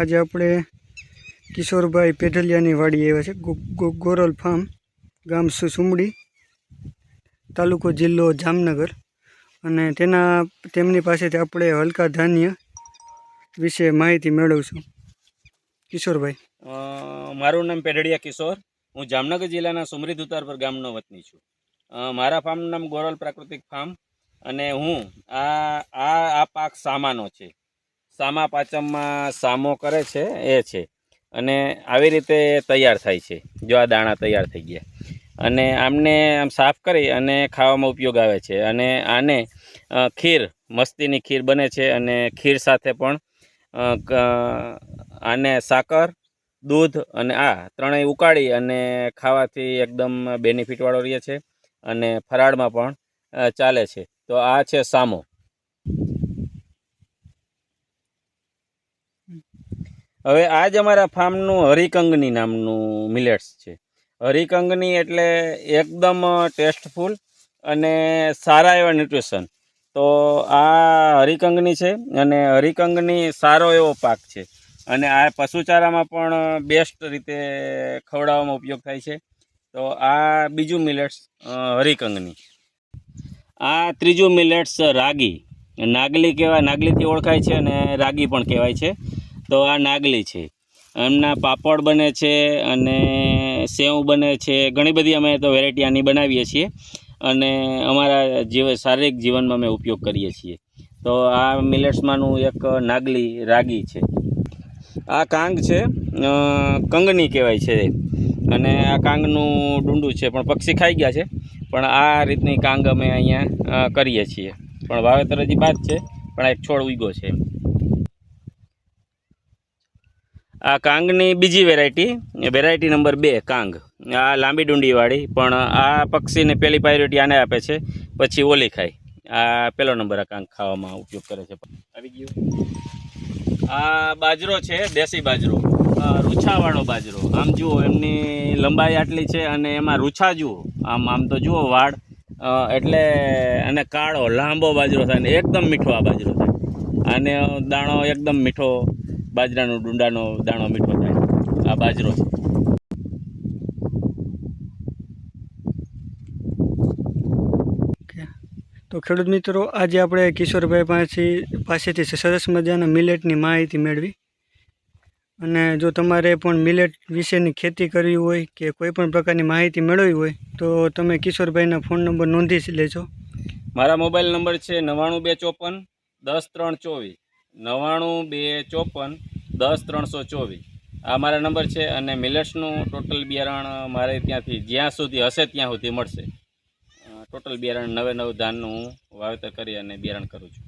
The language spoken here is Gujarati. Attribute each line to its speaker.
Speaker 1: આજે આપણે કિશોરભાઈ પેઢલિયાની વાડી આવ્યા છે. ગોરલ ફાર્મ, ગામ સુ- સુમડી, તાલુકો જિલ્લો જામનગર. અને તેના, તેમની પાસેથી આપણે હલકા ધાન્ય વિશે માહિતી મેળવશું. કિશોરભાઈ.
Speaker 2: મારું નામ પેઢડિયા કિશોર. હું જામનગર જિલ્લાના સુમરી ધુતારપર ગામનો વતની છું. મારા ફાર્મનું નામ ગોરલ પ્રાકૃતિક ફાર્મ. અને હું આ આ આ પાક સામાનો છે. સામા પાચમમાં સામો કરે છે, એ છે. અને આવી રીતે તૈયાર થાય છે, જો આ દાણા તૈયાર થઈ ગયા. અને આમને આમ સાફ કરી અને ખાવામાં ઉપયોગ આવે છે. અને આને ખીર, મસ્તીની ખીર બને છે અને ખીર સાથે પણ આને સાકર, દૂધ અને આ ત્રણેય ઉકાળી અને ખાવાથી એકદમ બેનિફિટવાળો રહે છે અને ફરાળમાં પણ ચાલે છે. તો આ છે સામો. હવે આ જ અમારા ફાર્મનું હરિકંગની નામનું મિલેટ્સ છે. હરિકંગની એટલે એકદમ ટેસ્ટફુલ અને સારા એવા ન્યુટ્રિશન. તો આ હરિકંગની છે અને હરિકંગની સારો એવો પાક છે. અને આ પશુચારામાં પણ બેસ્ટ રીતે ખવડાવવામાં ઉપયોગ થાય છે. તો આ બીજું મિલેટ્સ હરિકંગની. આ ત્રીજું મિલેટ્સ રાગી. નાગલી કહેવાય, નાગલીથી ઓળખાય છે અને રાગી પણ કહેવાય છે. તો આ નાગલી છે. એમના પાપડ બને છે અને સેવ બને છે. ઘણી બધી અમે તો વેરાયટી આની બનાવીએ છીએ અને અમારા જીવ શારીરિક જીવનમાં અમે ઉપયોગ કરીએ છીએ. તો આ મિલેટ્સમાંનું એક નાગલી રાગી છે. આ કાંગ છે. કંગની કહેવાય છે. અને આ કાંગનું ડુંડું છે, પણ પક્ષી ખાઈ ગયા છે. પણ આ રીતની કાંગ અમે અહીંયા કરીએ છીએ. પણ વાવેતર હજી બાદ છે, પણ એક છોડ ઉગ્યો છે આ કાંગની બીજી વેરાયટી વેરાયટી નંબર બે, કાંગ. આ લાંબી ડુંડીવાળી, પણ આ પક્ષીને પહેલી પ્રાયોરિટી આને આપે છે, પછી ઓલી ખાય. આ પહેલો નંબર આ કાંગ ખાવામાં ઉપયોગ કરે છે. આવી ગયું. આ બાજરો છે, દેશી બાજરો. રૂછાવાળો બાજરો. આમ જુઓ, એમની લંબાઈ આટલી છે અને એમાં રૂછા જુઓ. આમ આમ તો જુઓ, વાળ. એટલે અને કાળો, લાંબો બાજરો થાય ને, એકદમ મીઠો આ બાજરો થાય. અને દાણો એકદમ મીઠો. બાજરાનો ડુંડાનો દાણો મીઠો થાય. આ બાજરો છે.
Speaker 1: તો ખેડૂત મિત્રો આજે આપણે કિશોરભાઈ પાસેથી પાસેથી સરસ મજાના મિલેટની માહિતી મેળવી. અને જો તમારે પણ મિલેટ વિશેની ખેતી કરવી હોય કે કોઈ પણ પ્રકારની માહિતી મેળવવી હોય તો તમે કિશોરભાઈના ફોન નંબર નોંધી લેજો.
Speaker 2: મારા મોબાઈલ નંબર છે નવ્વાણું બે ચોપન દસ ત્રણ ચોવીસ. નવ્વાણું બે ચોપન દસ ત્રણસો ચોવીસ. આ મારા નંબર છે અને મિલેટ્સનું ટોટલ બિયારણ મારે ત્યાંથી જ્યાં સુધી હશે ત્યાં સુધી મળશે. ટોટલ બિયારણ નવે નવ ધાનનું હું વાવેતર કરી અને બિયારણ કરું છું.